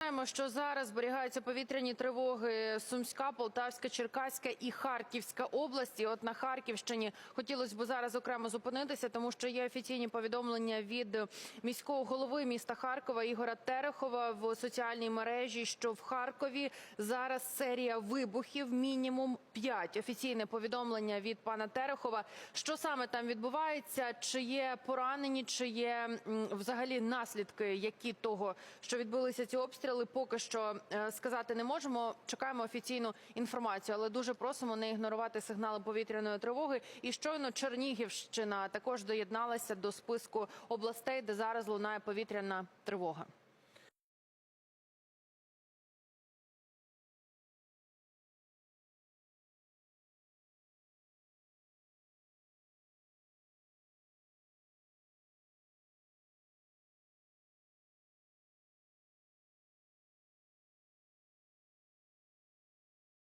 Знаємо, що зараз зберігаються повітряні тривоги Сумська, Полтавська, Черкаська і Харківська області. От на Харківщині хотілося б зараз окремо зупинитися, тому що є офіційні повідомлення від міського голови міста Харкова Ігора Терехова в соціальній мережі, що в Харкові зараз серія вибухів, мінімум 5. Офіційне повідомлення від пана Терехова. Що саме там відбувається? Чи є поранені, чи є взагалі наслідки, які того, що відбулися ці обстріли, поки що е, сказати не можемо. Чекаємо офіційну інформацію, але дуже просимо не ігнорувати сигнали повітряної тривоги. І щойно Чернігівщина також доєдналася до списку областей, де зараз лунає повітряна тривога.